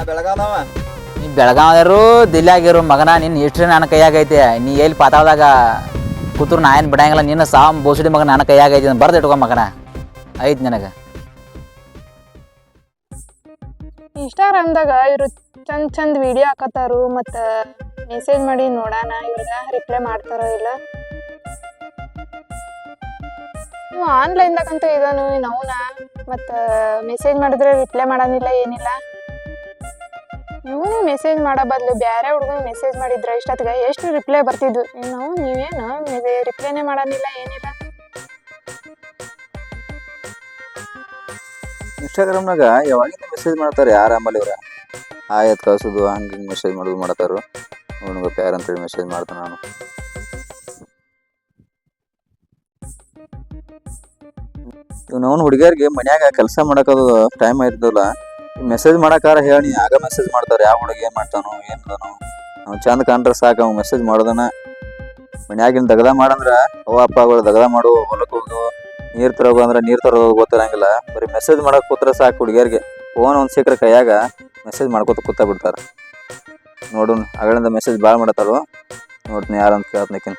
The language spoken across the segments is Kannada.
ನಾ ಬೆಳಗಾವನವ ನೀ ಬೆಳಗಾವ್ಯಾರು ದಿಲ್ಲಾಗಿರು ಮಗನ ನಿನ್ನ ಹಿಸ್ಟ್ರಿ ನನ್ನ ಕೈಯಾಗೈತೆ. ನೀ ಎಲ್ಲಿ ಪಾತಾಳದಾಗ ಕೂತ್ರು ನಾ ಏನು ಬಿಡಂಗಿಲ್ಲ ನಿನ್ನ ಸಾಮ್ ಬೋಸಡಿ ಮಗ ನನ್ನ ಕೈಯಾಗೈತೆ ಬರ್ದು ಇಟ್ಕೊ ಮಗನ. ಐತಿ ನನಗೆ. ಇನ್ಸ್ಟಾಗ್ರಾಮ್ದಾಗ ಇವರು ಚಂದ ಚಂದ ವಿಡಿಯೋ ಹಾಕತ್ತಾರು ಮತ್ತು ಮೆಸೇಜ್ ಮಾಡಿ ನೋಡೋಣ ಇವ್ರಿಗೆ ರಿಪ್ಲೈ ಮಾಡ್ತಾರೋ ಇಲ್ಲ. ನೀವು ಆನ್ಲೈನ್ದಾಗಂತೂ ಇದಾನು ನೌನ ಮತ್ತು ಮೆಸೇಜ್ ಮಾಡಿದ್ರೆ ರಿಪ್ಲೈ ಮಾಡೋನಿಲ್ಲ ಏನಿಲ್ಲ. ಇವನು ಮೆಸೇಜ್ ಮಾಡೋ ಬದಲು ಬೇರೆ ಹುಡುಗನ ಮೆಸೇಜ್ ಮಾಡಿದ್ರೆ ಇಷ್ಟೊತ್ತಿಗೆ ಎಷ್ಟು ರಿಪ್ಲೈ ಬರ್ತಿದ್ವು? ಇನ್ನು ನೀವೇನು ರಿಪ್ಲೈನೇ ಮಾಡೋದಿಲ್ಲ ಏನಿಲ್ಲ. ಇನ್ಸ್ಟಾಗ್ರಾಮ್ನಾಗ ಯಾವಾಗಿಂದ ಮೆಸೇಜ್ ಮಾಡ್ತಾರೆ ಯಾರು ಆಮೇಲೆ ಇವ್ರ ಆಯ್ತು ಕಳ್ಸೋದು, ಹಂಗೆ ಹಿಂಗೆ ಮೆಸೇಜ್ ಮಾಡೋದು ಮಾಡತ್ತಾರು ಅವನಿಗೆ ಪ್ಯಾರ್ ಅಂತೇಳಿ ಮೆಸೇಜ್ ಮಾಡ್ತಾನೆ ನಾನು. ಇವ್ನವನು ಹುಡುಗಿಯರಿಗೆ ಮನ್ಯಾಗ ಕೆಲಸ ಮಾಡಕ್ಕದು ಟೈಮ್ ಆಯ್ತದಲ್ಲ. ಈ ಮೆಸೇಜ್ ಮಾಡಕ್ಕಾರ ಹೇಳಿ ಆಗ ಮೆಸೇಜ್ ಮಾಡ್ತಾರೆ ಯಾವ ಹುಡುಗ ಏನ್ ಮಾಡ್ತಾನೋ ಏನ್ದಾನೋ ಅವ್ನು ಚಂದ ಕಂಡ್ರೆ ಸಾಕು ಅವ್ನು ಮೆಸೇಜ್ ಮಾಡೋದನ್ನ. ಮನ್ಯಾಗಿನ ದಗದ ಮಾಡಂದ್ರ, ಅವ್ವ ಅಪ್ಪಗಳು ದಗದ ಮಾಡು ಹೊಲಕ್ಕೆ ಹೋಗು. ನೀರ್ ತರೋಗು ಅಂದ್ರೆ ನೀರ್ ತರೋದು ಗೊತ್ತಿರಂಗಿಲ್ಲ. ಬರೀ ಮೆಸೇಜ್ ಮಾಡಕ್ ಕೂತ್ರ ಸಾಕು ಹುಡುಗಿಯರಿಗೆ. ಫೋನ್ ಒಂದ್ ಸೀಕ್ರೆ ಕೈಯಾಗ ಮೆಸೇಜ್ ಮಾಡ್ಕೊತ ಕೂತ ಬಿಡ್ತಾರ. ನೋಡು ಅಗಳಿಂದ ಮೆಸೇಜ್ ಭಾಳ ಮಾಡತ್ತಾಳು ನೋಡ್ತೀನಿ ಯಾರಂತ ಕೇಳ್ತನಕಿನ್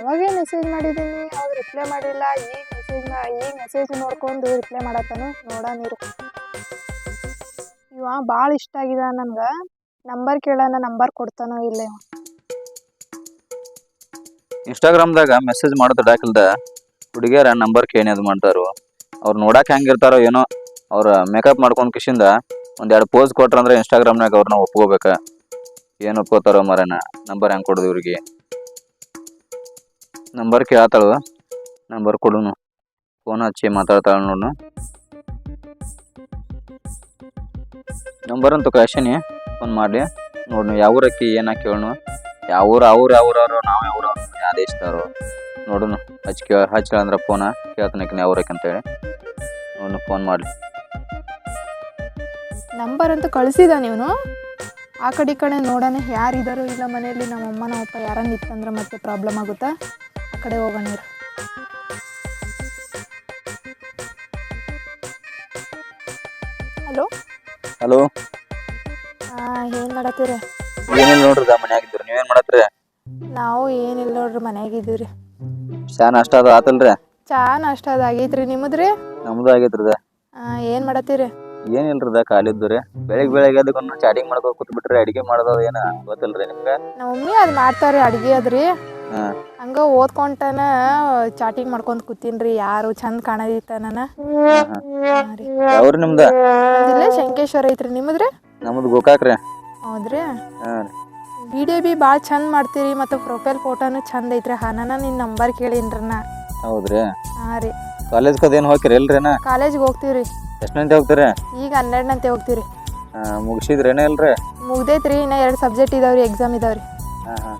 ಅವಾಗೇ ಮೆಸೇಜ್ ಮಾಡಿದ್ದೀನಿ ಅವ್ರು ರಿಪ್ಲೈ ಮಾಡಿಲ್ಲ, ಈಗ ಮೆಸೇಜ್ ಈ ಮೆಸೇಜ್ ನೋಡ್ಕೊಂಡು ರಿಪ್ಲೈ ಮಾಡತ್ತಾನು ನೋಡ ನೀರು ಇವ ಭಾಳ ಇಷ್ಟ ಆಗಿದ ನನ್ಗೆ ನಂಬರ್ ಕೇಳೋಣ ನಂಬರ್ ಕೊಡ್ತಾನೋ ಇಲ್ಲೇ. ಇನ್ಸ್ಟಾಗ್ರಾಮ್ದಾಗ ಮೆಸೇಜ್ ಮಾಡೋ ತಡಾಕಿಲ್ದ ಹುಡುಗಿಯರ ನಂಬರ್ ಕೇಳಿ ಅದು ಮಾಡ್ತಾರೋ. ಅವ್ರು ನೋಡಕ್ ಹೆಂಗಿರ್ತಾರೋ ಏನೋ, ಅವ್ರ ಮೇಕಪ್ ಮಾಡ್ಕೊಂಡು ಕಿಶಿಂದ ಒಂದೆರಡು ಪೋಸ್ ಕೊಟ್ರಂದ್ರೆ ಇನ್ಸ್ಟಾಗ್ರಾಮ್ನಾಗ ಅವ್ರನ್ನ ಒಪ್ಕೋಬೇಕ. ಏನು ಒಪ್ಕೋತಾರೋ ಮರನ ನಂಬರ್ ಹೆಂಗೆ ಕೊಡೋದು ಇವ್ರಿಗೆ. ನಂಬರ್ ಕೇಳತ್ತಾಳು ನಂಬರ್ ಕೊಡುನು. ಫೋನ್ ಹಚ್ಚಿ ಮಾತಾಡ್ತಾಳ ನೋಡು. ನಂಬರ್ ಅಂತೂ ಕಳ್ಸೀನಿ, ಫೋನ್ ಮಾಡಿ ನೋಡು ಯಾವ ಊರಕ್ಕಿ, ಏನ ಕೇಳನು. ಯಾವ ಊರು ಅವ್ರು ಯಾವ ಊರವ್ರು ನಾವು ಯಾವ ಊರವ್ರು ಯಾವ ದೇಶದವ್ರು ನೋಡುನು, ಹಚ್ಚಿ ಕೇಳ ಹಚ್ ಅಂದ್ರೆ ಫೋನ, ಕೇಳ್ತಾನೆ ಯಾವ ಊರಕ್ಕೆ ಅಂತೇಳಿ. ನೋಡು ಫೋನ್ ಮಾಡಲಿ. ನಂಬರ್ ಅಂತೂ ಕಳಿಸಿದ ನೀನು ಆ ಕಡೆ ಈ ಕಡೆ ನೋಡೋಣ ಯಾರಿದ್ದಾರೋ ಇಲ್ಲ ಮನೆಯಲ್ಲಿ, ನಮ್ಮಮ್ಮ, ನಮ್ಮಪ್ಪ ಯಾರನ್ನ ಇತ್ತಂದ್ರೆ ಮತ್ತೆ ಪ್ರಾಬ್ಲಮ್ ಆಗುತ್ತಾ? ಆ ಕಡೆ ಹೋಗೋಣ ಹಲೋ? ಹಲೋ? ಏನು ಮಾಡತ್ತೀರಿ? ಏನಿಲ್ಲ ನೋಡ್ರಿ ದಾ ಇದ್ದೀರಿ ನೀವೇನ್ ಮಾಡತ್ರಿ ನಾವು ಏನಿಲ್ಲ ನೋಡ್ರಿ ಮನ್ಯಾಗಿದ್ದೀವಿ ರೀ ಚಾ ನಾಷ್ಟ ಅದು ಆತಲ್ರಿ? ಚಾ ನಾಷ್ಟ ಅದು ಆಗೈತ್ರಿ. ನಿಮ್ಮದ್ರಿ ನಮ್ದು ಆಗೈತ್ರಿ ಏನು ಮಾಡತ್ತೀರಿ? ಏನಿಲ್ರಿ ಕಾಲಿದ್ದು ರೀ ಬೆಳಿಗ್ಗೆ ಬೆಳಗ್ಗೆ ಅದಕ್ಕೆ ಚಾಟಿಂಗ್ ಮಾಡ್ಕೊ ಕೂತ್ ಬಿಟ್ರಿ ಅಡಿಗೆ ಮಾಡೋದು ಏನ ಗೊತ್ತಿಲ್ರಿ ನಿಮ್ಗೆ? ನಮ್ಮ ಮಮ್ಮಿ ಅದು ಮಾಡ್ತಾರೆ ಅಡಿಗೆ ಅದ್ರಿ. ಹಾ. ಹಂಗ ಓದ್ಕೊಂತನ ಚಾಟಿಂಗ್ ಮಾಡ್ಕೊಂತ ಕೂತೀನ್ರಿ ಯಾರು ಚಂದ ಕಾಣದಿತ್ತ ನಾನು ಅವ್ರ ನಿಮ್ದ? ಶಂಕೇಶ್ವರ ಐತ್ರಿ ನಿಮ್ಮದ್ರಿ ನಮ್ದು ಗೋಕಾಕ್ರಿ. ಹೌದ್ರಿ? ಹಾ. ವಿಡಿಯೋ ಬಿ ಭಾಳ ಚಂದ ಮಾಡ್ತೀರಿ ಮತ್ತು ಪ್ರೊಫೈಲ್ ಫೋಟೋನು ಚಂದ ಐತ್ರಿ. ಹಾನನ ನಿನ್ ನಂಬರ್ ಕೇಳೀನ್ರಿ ನಾ. ಹೌದ್ರಿ? ಹಾಂ ರೀ. ಕಾಲೇಜ್ ಕದ ಏನ್ ಹೋಗ್ತೀರಿ ಇಲ್ರಿ ಕಾಲೇಜ್ಗೆ ಹೋಗ್ತೀವ್ರಿ. ಎಷ್ಟನಂತೆ ಹೋಗ್ತೀರಿ? ಈಗ ಹನ್ನೆರಡನಂತೆ ಹೋಗ್ತೀರಿ. ಮುಗಿಸಿದ್ರೇನ ಇಲ್ರಿ? ಮುಗ್ದೈತ್ರಿ ಇನ್ನ ಎರಡು ಸಬ್ಜೆಕ್ಟ್ ಇದಾವ್ರಿ ಎಕ್ಸಾಮ್ ಇದಾವ್ರಿ. ಹಾ ಹಾ.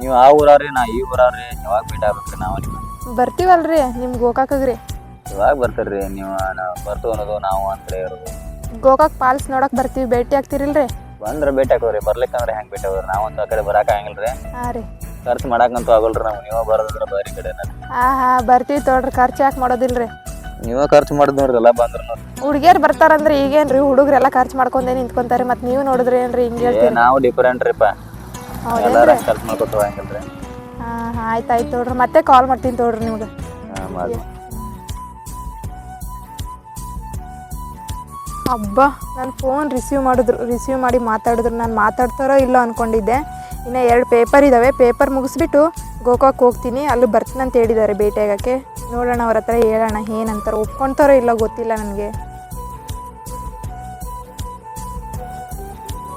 ನೀವು ಆ ಊರಾರಿ ನಾ ಈ ಊರಾರಿ ಯಾವಾಗ ಭೇಟಿ ಆಗ್ಬೇಕ್ರಿ ನಾವು ನಿಮ್ಮ ಬರ್ತೀವಲ್ರಿ ನಿಮ್ಮ ಗೋಕಾಕ್ರಿ ಯಾವಾಗ ಬರ್ತೀರಿ? ನೀವು ನಾವು ಬರ್ತು ಅನ್ನೋದು ನಾವು ಅಂತ ಇರೋದು ಗೋಕಾಕ್ ಪಾಲ್ಸ್ ನೋಡಕ್ ಬರ್ತೀವಿ ಭೇಟಿ ಆಗ್ತಿರಿಲ್ರಿ? ಬಂದ್ರೆ ಭೇಟಿ ಹಾಕೋರಿ ಬರ್ಲಿಕ್ಕಂದ್ರೆ ಹೆಂಗ್ ಭೇಟಿ ಆಗೋರಿ ನಾವಂತೂ ಆ ಕಡೆ ಬರಕ್ಕೆ ಆಗಂಗಿಲ್ಲ ರೀ ಹಾಂ ರೀ. ಖರ್ಚು ಮಾಡಾಕಂತೂ ಆಗೋಲ್ರಿ ನಾವು ನೀವು ಬರೋದ್ರ ಬೇರೆ ಕಡೆ. ಹಾಂ ಹಾಂ ಬರ್ತೀವಿ ತೋಡ್ರಿ ಖರ್ಚು ಯಾಕೆ ಮಾಡೋದಿಲ್ರಿ? ನೀವೇ ಖರ್ಚು ಮಾಡಿದ್ ನೋಡ್ರಿ ಎಲ್ಲ ಬಂದ್ರು ಹುಡುಗಿಯರ್ ಬರ್ತಾರಂದ್ರೆ ಈಗೇನ್ರಿ ಹುಡುಗರೆಲ್ಲ ಖರ್ಚು ಮಾಡ್ಕೊಂಡೇ ನಿಂತ್ಕೊಂತಾರೆ ಮತ್ತೆ ನೀವು ನೋಡಿದ್ರೆ ಏನ್ರಿ ಹಿಂಗೆ ಏ ಹೇಳ್ತೀರಿ? ನಾವು ಡಿಫರೆಂಟ್ ರೀಪ್ಪ ಎಲ್ಲಾರ ಹೌದೇನ್ರಿ ಖರ್ಚು ಮಾಡ್ಕೊತ ಹಂಗಿಲ್ರಿ ಹಾಂ ಆಯ್ತು ಆಯ್ತು ತೋಡ್ರಿ ಮತ್ತೆ ಕಾಲ್ ಮಾಡ್ತೀನಿ ತೋಡ್ರಿ ನಿಮ್ಗೆ. ಹಾ ಮಾಡಿ ಹಬ್ಬ ನಾನು ಫೋನ್ ರಿಸೀವ್ ಮಾಡಿದ್ರು ರಿಸೀವ್ ಮಾಡಿ ಮಾತಾಡಿದ್ರು ನಾನು ಮಾತಾಡ್ತಾರೋ ಇಲ್ಲೋ ಅಂದ್ಕೊಂಡಿದ್ದೆ ಇನ್ನು ಎರಡು ಪೇಪರ್ ಇದ್ದಾವೆ ಪೇಪರ್ ಮುಗಿಸ್ಬಿಟ್ಟು ಗೋಕಾಕ್ ಹೋಗ್ತೀನಿ ಅಲ್ಲಿ ಬರ್ತೀನಿ ಅಂತ ಹೇಳಿದ್ದಾರೆ ಭೇಟಿಯಾಗಕ್ಕೆ ನೋಡೋಣ ಅವ್ರ ಹತ್ರ ಹೇಳೋಣ ಏನಂತಾರೆ ಒಪ್ಕೊಂತಾರೋ ಇಲ್ಲ ಗೊತ್ತಿಲ್ಲ ನನಗೆ.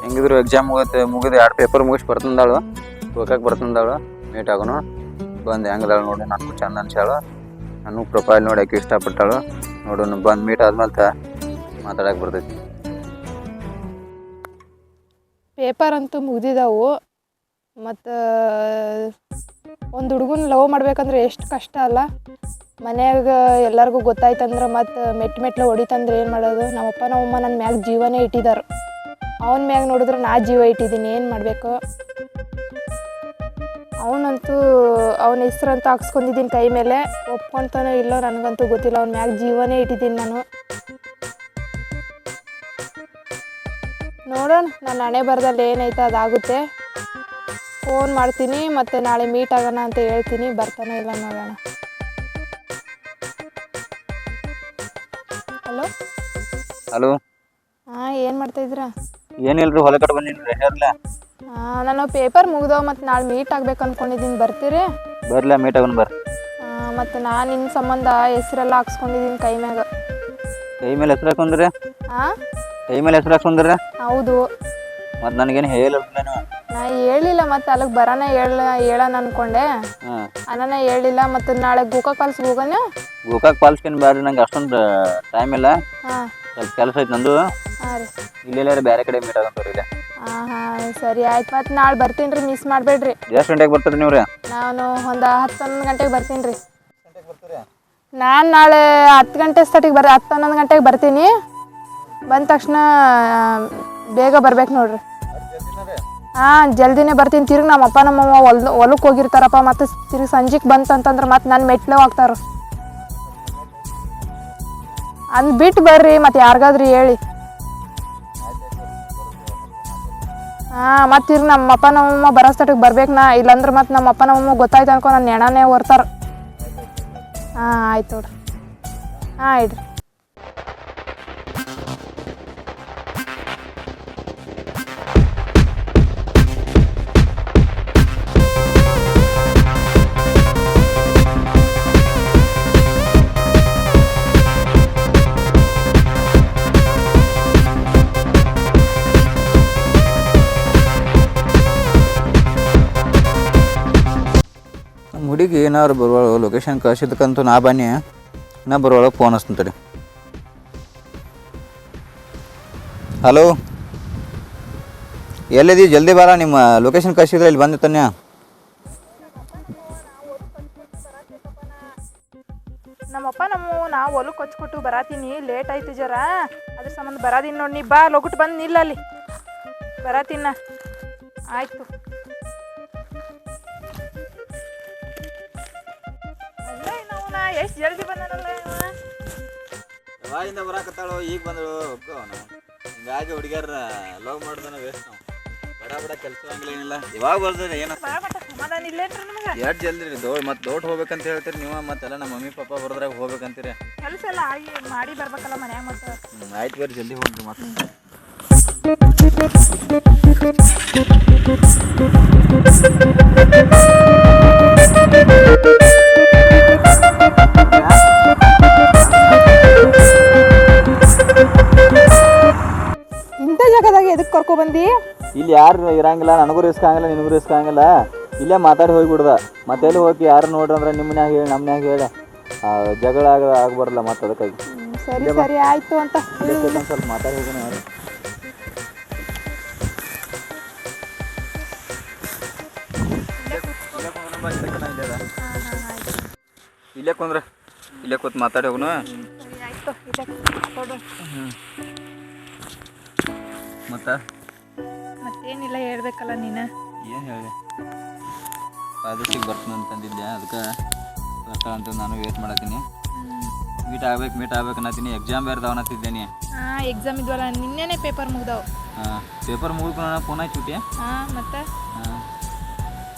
ಹೆಂಗಿದ್ರು ಎಕ್ಸಾಮ್ ಮುಗತ್ತೆ ಮುಗಿದು ಎರಡು ಪೇಪರ್ ಮುಗಿಸಿ ಬರ್ತಂದಾಳು ಗೋಕಾಕ್ ಬರ್ತಂದಾಳು ಮೀಟ್ ಆಗೋನು. ಬಂದು ಹೆಂಗದಾಳು ನೋಡಿ ನನಗೂ ಚಂದ ಅನ್ಸಾಳು ನಾನು ಪ್ರೊಫೈಲ್ ನೋಡಿ ಆಕೆ ಇಷ್ಟಪಟ್ಟಾಳು ನೋಡೋಣ ಬಂದು ಮೀಟ್ ಆದ್ಮೇಲೆ ಮಾತಾಡಕ್ಕೆ ಬರ್ತೈತಿ. ಪೇಪರ್ ಅಂತೂ ಮುಗ್ದಿದಾವು. ಮತ್ತು ಒಂದು ಹುಡುಗನ ಲವ್ ಮಾಡ್ಬೇಕಂದ್ರೆ ಎಷ್ಟು ಕಷ್ಟ ಅಲ್ಲ. ಮನ್ಯಾಗ ಎಲ್ಲರಿಗೂ ಗೊತ್ತಾಯ್ತಂದ್ರೆ ಮತ್ತು ಮೆಟ್ಟ ಮೆಟ್ಲು ಹೊಡಿತಂದ್ರೆ ಏನು ಮಾಡೋದು? ನಮ್ಮಪ್ಪ ನಮ್ಮಮ್ಮ ನನ್ನ ಮ್ಯಾಗ ಜೀವನೇ ಇಟ್ಟಿದ್ದಾರೆ ಅವನ ಮ್ಯಾಗ ನೋಡಿದ್ರೆ ನಾ ಜೀವ ಇಟ್ಟಿದ್ದೀನಿ ಏನು ಮಾಡಬೇಕು? ಅವನಂತೂ, ಅವನ ಹೆಸ್ರಂತೂ ಹಾಕ್ಸ್ಕೊಂಡಿದ್ದೀನಿ ಕೈ ಮೇಲೆ. ಒಪ್ಕೊಳ್ತಾನೋ ಇಲ್ಲೋ ನನಗಂತೂ ಗೊತ್ತಿಲ್ಲ, ಅವ್ನ ಮ್ಯಾಗ ಜೀವನೇ ಇಟ್ಟಿದ್ದೀನಿ ನಾನು. ನೋಡೋಣ ನನ್ನ ಹಣೆ ಬರ್ದಲ್ಲಿ ಏನೈತೆ ಅದಾಗುತ್ತೆ. ಫೋನ್ ಮಾಡ್ತೀನಿ, ಮತ್ತು ನಾಳೆ ಮೀಟ್ ಆಗೋಣ ಅಂತ ಹೇಳ್ತೀನಿ, ಬರ್ತಾನೋ ಇಲ್ಲ ನೋಡೋಣ. ಹಲೋ ಹಾಂ ಏನು ಮಾಡ್ತಾಯಿದ್ದೀರಾ ಏನಿಲ್ರಿ ಹೊಲ ಬಂದಿನ್ರಿ ಹೇರ್ಲ ಹಾಂ ನಾನು ಪೇಪರ್ ಮುಗ್ದವ ಮತ್ತೆ ನಾಳೆ ಮೀಟ್ ಆಗ್ಬೇಕು ಅಂದ್ಕೊಂಡಿದ್ದೀನಿ ಬರ್ತೀರಿ? ಬರ್ಲ ಮೀಟ್ ಆಗೋಣ ಬರ್. ಮತ್ತೆ ನಾನು ನಿನ್ನ ಸಂಬಂಧ ಹೆಸ್ರೆಲ್ಲ ಹಾಕ್ಸ್ಕೊಂಡಿದ್ದೀನಿ ಕೈ ಮ್ಯಾಗ. ಕೈ ಮೇಲೆ ಹೆಸರು ಹಾಕೊಂಡ್ರೆ ಹಾಂ? ಕೈ ಮೇಲೆ ಹೆಸರು ಹಾಕೊಂಡ್ರೆ ಹೌದು. ಮತ್ತು ನನಗೇನು ಹೇಳಿಲ್ಲ ನೀವು ನಾ ಹೇಳಿಲ್ಲ ಮತ್ತೆ ಅಲ್ಲಿಗೆ ಬರೋಣ ಹೇಳ ಹೇಳೋಣ ಅನ್ಕೊಂಡೆ. ಹಾಂ. ಅಣ್ಣನ ಹೇಳಿಲ್ಲ ಮತ್ತೆ ನಾಳೆ ಗೋಕಾ ಕಾಲ್ಸ್ ಹೋಗೋಣ ಗೋಕಾಕ್ ಪಾಲ್ಸ್ಕೇನು ಬ್ಯಾಡ್ರಿ ನಂಗೆ ಅಷ್ಟೊಂದು ಟೈಮ್ ಇಲ್ಲ. ಹಾಂ. ಸ್ವಲ್ಪ ಕೆಲಸ ಐತೆ ನಂದು. ಹಾಂ ರೀ. ಇಲ್ಲೆಲ್ಲ ಬೇರೆ ಕಡೆ ಮೀಟ್ ಆಗಂತವ್ರಿ ಇಲ್ಲ ಹಾಂ ಹಾಂ ಸರಿ ಆಯ್ತು. ಮತ್ತೆ ನಾಳೆ ಬರ್ತೀನಿ ರೀ ಮಿಸ್ ಮಾಡಬೇಡ್ರಿ. ಎಷ್ಟು ಗಂಟೆಗೆ ಬರ್ತೀರಿ ನೀವು ರೀ ನಾನು ಒಂದು ಹತ್ತು ಹನ್ನೊಂದು ಗಂಟೆಗೆ ಬರ್ತೀನಿ ರೀ. ನಾನು ನಾಳೆ ಹತ್ತು ಗಂಟೆ ಸ್ಟಾರ್ಟಿಗೆ ಬರ ಹತ್ತು ಹನ್ನೊಂದು ಗಂಟೆಗೆ ಬರ್ತೀನಿ. ಬಂದ ತಕ್ಷಣ ಬೇಗ ಬರ್ಬೇಕು ನೋಡ್ರಿ. ಹಾಂ ಜಲ್ದಿನೇ ಬರ್ತೀನಿ. ತಿರುಗಿ ನಮ್ಮ ಅಪ್ಪ ನಮ್ಮವ್ವ ಹೊಲ್ ಹೊಲಕ್ಕೆ ಹೋಗಿರ್ತಾರಪ್ಪ ಮತ್ತು ತಿರುಗಿ ಸಂಜೆಗೆ ಬಂತಂತಂದ್ರೆ ಮತ್ತೆ ನಾನು ಮೆಟ್ಲೆ ಹೋಗ್ತಾರ. ಅಂದ್ ಬಿಟ್ಟು ಬರ್ರಿ, ಮತ್ತೆ ಯಾರಿಗಾದ್ರೂ ಹೇಳಿ. ಹಾ, ಮತ್ತು ತಿರ್ಗಿ ನಮ್ಮ ಅಪ್ಪ ನಮ್ಮಮ್ಮ ಬರೋಷ್ಟೊಟ್ಟಿಗೆ ಬರ್ಬೇಕು ನಾ. ಇಲ್ಲಾಂದ್ರೆ ಮತ್ತೆ ನಮ್ಮ ಅಪ್ಪ ನಮ್ಮಮ್ಮ ಗೊತ್ತಾಯ್ತು ಅನ್ಕೊ ನನ್ನ ನೆಣನೇ ಹೊರ್ತಾರ ಹಾಂ, ಆಯ್ತು ನೋಡ್ರಿ ಹಾಂ, ಇಡ್ರಿ. ಹುಡುಗಿ ಏನಾರು ಬರುವಳು ಲೊಕೇಶನ್ ಕಳ್ಸಿದ್ದಕ್ಕಂತೂ ನಾ ಬನ್ನಿ. ನಾ ಬರುವಾಳ ಫೋನ್ ಹಚ್ತೀನಿ ಹಲೋ ಎಲ್ಲಿದಿ? ಜಲ್ದಿ ಬಾರ, ನಿಮ್ಮ ಲೊಕೇಶನ್ ಕಳ್ಸಿದ್ರೆ ಇಲ್ಲಿ ಬಂದು ತನ್ಯ. ನಮ್ಮಪ್ಪ, ನಮ್ಮ ನಾವು ಹೊಲಕ್ಕೆ ಕೊಚ್ಕೊಟ್ಟು ಬರಾತೀನಿ. ಲೇಟ್ ಆಯ್ತು ಜರ. ಅದ್ರ ಸಂಬಂಧ ಬರಾದೀನಿ ನೋಡಿ ನೀ ಬಾ ಲೊಗುಟ್ ಬಂದು ನಿಲ್ಲ ಅಲ್ಲಿ ಬರಾತೀನ ಆಯ್ತು. ಎಷ್ಟು ಜಲ್ದಿ ಬಂದನಲ್ಲ ಯಾವಾಗಿಂದ ಬರಾಕತ್ತಾಳು ಈಗ ಬಂದಳು ಹಿಂಗಾಗಿ ಹುಡುಗಿಯರ ಲವ್ ಮಾಡ್ದಾನ ವೇಸ್ಟ್ ನಾವು. ಬಡ ಬಡ ಕೆಲಸ ಆಗ್ಲೇನಿಲ್ಲ ಏನಿಲ್ಲ. ಇವಾಗ ಬರ್ತದೆ ಏನು? ಸಮಾಧಾನ ಇಲ್ಲೇನ್ರಿ ನಿಮಗೆ. ಎಷ್ಟು ಜಲ್ದಿ ರೀ ದೋ ಮತ್ತೆ ದೋಟ್ ಹೋಗ್ಬೇಕಂತ ಹೇಳ್ತೀರಿ ನೀವು ಮತ್ತೆಲ್ಲ ನಮ್ಮ ಮಮ್ಮಿ ಪಪ್ಪ ಬರೋದ್ರಾಗ ಹೋಗ್ಬೇಕಂತೀರಿ. ಕೆಲಸ ಎಲ್ಲ ಆಗಿ ಮಾಡಿ ಬರ್ಬೇಕಲ್ಲ ಮನ್ಯಾಗ ಮತ್ತೆ. ಆಯ್ತು ಬರ್ರಿ ಜಲ್ದಿ ಹೋಗ್ರಿ ಮತ್ತೆ. ಇಲ್ಲಿ ಯಾರು ಇರಂಗಿಲ್ಲ ನನಗೂ ರಿಸ್ಕ್ ಆಗಂಗಿಲ್ಲ ನಿನಗೂ ರಿಸ್ಕ್ ಆಗಂಗಿಲ್ಲ. ಇಲ್ಲೇ ಮಾತಾಡಿ ಹೋಗಿಬಿಡ್ದ. ಮತ್ತೆ ಎಲ್ಲಿ ಹೋಗಿ ಯಾರು ನೋಡ್ರಿ ಅಂದ್ರೆ ನಿಮ್ಮನ್ಯಾಗ ಹೇಳಿ ನಮ್ಮನ್ಯಾಗ ಹೇಳಿ. ಜಗಳ ಆಗ ಆಗ್ಬರಲ್ಲ ಮತ್ತೆ ಅದಕ್ಕಾಗಿ. ಸರಿ ಸರಿ ಆಯ್ತು ಅಂತ. ಸ್ವಲ್ಪ ಮಾತಾಡಿ ಹೋಗೋಣ ಯಾರು. ಇಲ್ಲೇ ಕುಂದ್ರ ಇಲ್ಲೇ ಕೂತ್ ಮಾತಾಡಿ ಹೋಗೋಣ. ಮತ್ತೆ? ಮತ್ತೇನಿಲ್ಲ ಹೇಳ್ಬೇಕಲ್ಲ ನೀನು. ಏನು ಹೇಳಿ? ಕಾಲೇಜಿಗೆ ಬರ್ತೀನಿ ಅಂತಂದಿದ್ದೆ ಅದಕ್ಕೆ ಬರ್ತಾಳ ಅಂತ ನಾನು ವೇಟ್ ಮಾಡತ್ತೀನಿ. ಮೀಟ್ ಆಗ್ಬೇಕು ಮೀಟ್ ಆಗ್ಬೇಕು ಅನ್ನತ್ತೀನಿ ಎಕ್ಸಾಮ್ ಬೇರೆ ಅನ್ನತ್ತಿದ್ದೇನೆ ಹಾಂ ಎಕ್ಸಾಮ್ ಇದ್ವಲ್ಲ ನಿನ್ನೆನೇ ಪೇಪರ್ ಮುಗ್ದವು. ಪೇಪರ್ ಮುಗಿದ್ಕೊಂಡು ಫೋನ್ ಆಯ್ತು ಚುಟಿ ಹಾಂ ಮತ್ತೆ? ಹಾಂ.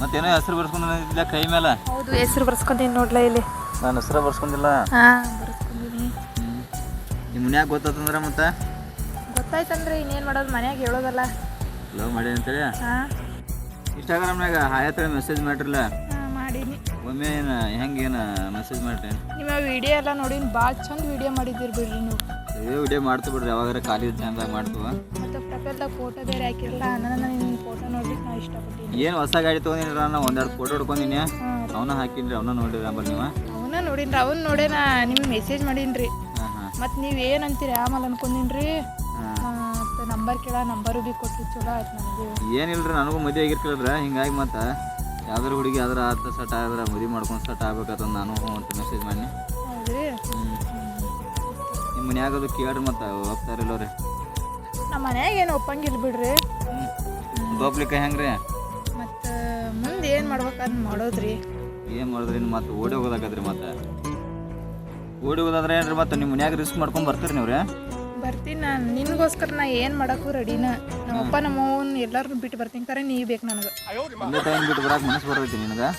ಮತ್ತೇನೋ ಹೆಸರು ಬರ್ಸ್ಕೊಂಡು ಕೈ ಮೇಲೆ? ಹೌದು ಹೆಸರು ಬರ್ಸ್ಕೊಂತೀನಿ ನೋಡ್ಲ ಇಲ್ಲಿ. ನಾನು ಹೆಸರು ಬರ್ಸ್ಕೊಂಡಿಲ್ಲ? ಹಾಂ ಬರ್ಸ್ಕೊಂಡಿನಿ ನಿಮ್ಮ ಮನ್ಯಾಗ ಗೊತ್ತಾತಂದ್ರೆ ಮತ್ತೆ? ಗೊತ್ತಾಯ್ತಂದ್ರೆ ಇನ್ನೇನು ಮಾಡೋದು ಮನ್ಯಾಗ ಹೇಳೋದಲ್ಲ. ಲವ್ ಮಾಡಿ ಅಂತೇಳಿ ಇನ್ಸ್ಟಾಗ್ರಾಮ್ನಾಗ ಹಾಯತ್ರ ಹತ್ರ ಮೆಸೇಜ್ ಮಾಡಿರಲ್ಲ ಮಾಡೀನಿ. ಒಮ್ಮೆ ಏನು ಹೆಂಗೇನು ಮೆಸೇಜ್ ಮಾಡ್ರಿ? ನಿಮ್ಮ ವಿಡಿಯೋ ಎಲ್ಲ ನೋಡಿ ಭಾಳ ಚಂದ ವಿಡಿಯೋ ಮಾಡಿದ್ದೀರಿ ಬಿಡ್ರಿ ನೀವು. ಏ ವಿಡಿಯೋ ಮಾಡ್ತು ಬಿಡ್ರಿ ಯಾವಾಗಾರ ಖಾಲಿ ಟೈಮ್ದಾಗ ಮಾಡ್ತೀವ. ಮತ್ತು ಪ್ರೊಫೈಲ್ದಾಗ ಫೋಟೋ ಬೇರೆ ಹಾಕಿರಲ್ಲ ನನ್ನ ನಿನ್ನ ಫೋಟೋ ನೋಡ್ಲಿಕ್ಕೆ ನಾವು ಇಷ್ಟಪಟ್ಟಿನಿ. ಏನು ಹೊಸ ಗಾಡಿ ತೊಗೊಂಡಿರ ನಾ ಒಂದೆರಡು ಫೋಟೋ ಹಿಡ್ಕೊಂಡಿನಿ. ಅವನ್ನ ಅವನ ಹಾಕಿನ್ರಿ ಅವನ ನೋಡಿರಿ ನಂಬರ್ ನೀವು. ಅವನ್ನ ನೋಡಿನ್ರಿ ಅವನ್ನ ನೋಡೇನಾ ನಿಮ್ಗೆ ಮೆಸೇಜ್ ಮಾಡೀನಿ ರೀ ಮತ್ತು ನೀವು ಏನು ಅಂತೀರಿ ಆಮೇಲೆ ಅನ್ಕೊಂಡಿನ್ರಿ. ಮತ್ತು ನಂಬರ್ ಕೇಳ ನಂಬರು ಭೀ ಕೊಟ್ಟು ಚಲೋ ಆಯ್ತು ನನಗೆ ಏನಿಲ್ರಿ ನನಗೂ ಮದುವೆ ಆಗಿರ್ಕಲ್ರ ಹಿಂಗಾಗಿ ಮತ್ತೆ ಯಾವ್ದಾರು ಹುಡುಗಿ ಯಾವ್ದಾರ ಆತ ಸಟ್ ಆದ್ರೆ ಮದುವೆ ಮಾಡ್ಕೊಂಡು ಸಟ್ ಆಗ್ಬೇಕಂತ ನಾನು ಹ್ಞೂ ಅಂತ ಮೆಸೇಜ್ ಮಾಡಿ. ಹೌದ್ರಿ? ನಿಮ್ಮ ಮನ್ಯಾಗ ಅದು ಕೇಳ್ರಿ ಮತ್ತೆ ಹೋಗ್ತಾರಿಲ್ಲವ್ರಿ ನಮ್ಮ ಮನ್ಯಾಗ ಏನು ಒಪ್ಪಂಗಿಲ್ಲ ಬಿಡ್ರಿ. ದೋಪ್ಲಿಕ್ಕೆ ಹೆಂಗ್ರಿ? ರೀ ಮತ್ತು ಮುಂದೆ ಏನು ಮಾಡ್ಬೇಕಂತ ಮಾಡೋದ್ರಿ. ಏನು ಮಾಡಿದ್ರಿ ಮತ್ತೆ ಓಡಿ ಹೋಗೋದಾಗದ್ರಿ ಮತ್ತೆ. ಓಡಿ ಹೋಗೋದಾದ್ರೆ ಏನ್ರಿ ಮತ್ತೆ ನಿಮ್ಮ ಮನ್ಯಾಗ ರಿಸ್ಕ್ ಮಾಡ್ಕೊಂಡು ಬರ್ತೀರಿ ನೀವು ರೀ ಬರ್ತೀನಿ ನಾನು. ನಿನಗೋಸ್ಕರ ನಾ ಏನು ಮಾಡೋಕ್ಕೂ ರೆಡಿನ ನಮ್ಮಪ್ಪ ನಮ್ಮವ್ವನ ಎಲ್ಲರನ್ನೂ ಬಿಟ್ಟು ಬರ್ತೀನಿ. ಕರೆ ನೀ ಬೇಕು ನನಗೆ. ಒಂದೇ ಟೈಮ್ ಬಿಟ್ಟು ಬರಕ್ಕೆ ಮನಸ್ಸು ಬರ್ತೈತಿ ನಿನಗೆ?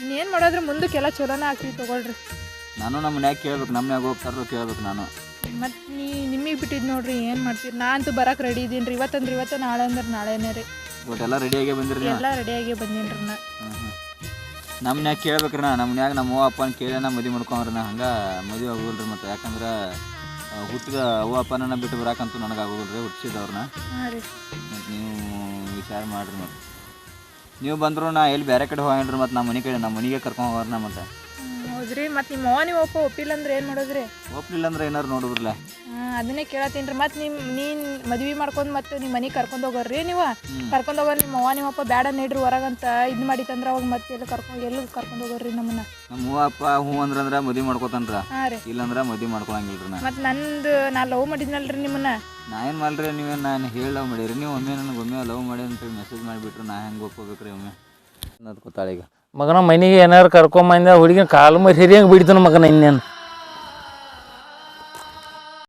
ಇನ್ನೇನು ಮಾಡೋದ್ರೆ ಮುಂದಕ್ಕೆಲ್ಲ ಚಲೋನ ಆಗ್ತೀವಿ ತಗೊಳ್ರಿ. ನಾನು ನಮ್ಮ ಮನ್ಯಾಗ ಕೇಳ್ಬೇಕು ನಮ್ಮ ಮನ್ಯಾಗ ಹೋಗ್ತಾರೋ ಕೇಳ್ಬೇಕು ನಾನು. ಮತ್ತು ನೀ ನಿಮಗೆ ಬಿಟ್ಟಿದ್ದು ನೋಡ್ರಿ ಏನು ಮಾಡ್ತೀರಿ? ನಾ ಅಂತೂ ಬರಕ್ಕೆ ರೆಡಿ ಇದ್ದೀನಿ ರೀ. ಇವತ್ತಂದ್ರೆ ಇವತ್ತು ನಾಳೆ ಅಂದ್ರೆ ನಾಳೆನೇ ರೀ. ಎಲ್ಲ ರೆಡಿಯಾಗೇ ಬಂದಿರಿ ನೀವು? ಎಲ್ಲ ರೆಡಿಯಾಗಿ ಬಂದೀನಿ ರೀ ನಾ. ನಮ್ಮ ಮನ್ಯಾಗ ಕೇಳ್ಬೇಕ್ರಿ ನಾ. ನಮ್ಮ ಮನ್ಯಾಗ ನಮ್ಮ ಅವ್ವ ಅಪ್ಪನ ಕೇಳಿ ನಾ ಮದುವೆ ಮಾಡ್ಕೊಂಡ್ರಿ ನಾ. ಹಂಗೆ ಮದುವೆ ಆಗೋಲ್ರಿ ಮತ್ತು. ಯಾಕಂದ್ರೆ ಹುಟ್ಟಿದ ಅವ್ವ ಅಪ್ಪನ ಬಿಟ್ಟು ಬರಾಕಂತೂ ನನಗೆ ಆಗೋಲ್ರಿ ಹುಟ್ಟಿಸಿದವ್ರನ್ನ ಮತ್ತು ನೀವು ವಿಚಾರ ಮಾಡಿರಿ ಮತ್ತು. ನೀವು ಬಂದರೂ ನಾ ಎಲ್ಲಿ ಬೇರೆ ಕಡೆ ಹೋಗ್ರಿ ಮತ್ತು ನಮ್ಮ ಮನೆ ಕಡೆ ನಮ್ಮ ಮನೆಗೆ ಕರ್ಕೊಂಡು ಹೋಗೋರ್ನ ಮತ್ತೆ. ಹೌದ್ರಿ ಮತ್ತು ನಿಮ್ಮ ಅವ್ವ ನೀವು ಅಪ್ಪ ಒಪ್ಪಿಲ್ಲ ಅಂದ್ರೆ ಏನು ಮಾಡೋದ್ರಿ? ಒಪ್ಲಿಲ್ಲ ಅಂದ್ರೆ ಏನಾರು ನೋಡಿದ್ರಲ್ಲ? ಅದನ್ನೇ ಕೇಳತ್ತೀನಿ ರೀ. ಮತ್ತು ನಿಮ್ಮ ನೀನು ಮದ್ವೆ ಮಾಡ್ಕೊಂಡು ಮತ್ತು ನಿಮ್ಮ ಮನೆಗೆ ಕರ್ಕೊಂಡು ಹೋಗೋರಿ ನೀವು. ಕರ್ಕೊಂಡು ಹೋಗೋರು ನಿಮ್ಮ ಅವ್ವ ನಿಮ್ಮಪ್ಪ ಬೇಡ ನೀಡ್ರಿ ಹೊರಗಂತ ಇದು ಮಾಡಿತ್ತಂದ್ರೆ ಅವಾಗ ಮತ್ತೆ ಎಲ್ಲಿ ಕರ್ಕೊಂಡು ಎಲ್ಲಿ ಕರ್ಕೊಂಡು ಹೋಗೋರಿ ನಮ್ಮನ್ನ? ನಮ್ಮ ಹೂವ ಅಪ್ಪ ಹೂ ಅಂದ್ರಂದ್ರ ಅಂದ್ರೆ ಮದುವೆ ಮಾಡ್ಕೊತಾನ್ರ. ಹಾಂ ರೀ. ಇಲ್ಲಂದ್ರೆ ಮದುವೆ ಮಾಡ್ಕೊಳಂಗಿಲ್ರಿ ನಾ. ಮತ್ತು ನಂದು ನಾ ಲವ್ ಮಾಡಿದ್ನಲ್ರಿ ನಿಮ್ಮನ್ನ? ನಾ ಏನು ಮಾಡ್ರಿ ನೀವೇನು ನಾನು ಹೇಳಿ ಲವ್ ಮಾಡಿರಿ. ನೀವು ಒಮ್ಮೆ ನನಗೆ ಒಮ್ಮೆ ಲವ್ ಮಾಡಿ ಅಂತೇಳಿ ಮೆಸೇಜ್ ಮಾಡಿಬಿಟ್ರು ನಾ ಹೆಂಗೆ ಒಪ್ಕೋಬೇಕ್ರಿ ಒಮ್ಮೆ. ಅನ್ನೋದು ಗೊತ್ತಾಳ ಈಗ. ಮಗನ ಮನೆಗೆ ಏನಾರು ಕರ್ಕೊಂಬಂದ ಹುಡುಗಿನ ಕಾಲು ಮರಿ ಹಿರಿಯಂಗೆ ಬಿಡ್ತಾನೆ ಮಗನ ಇನ್ನೇನು.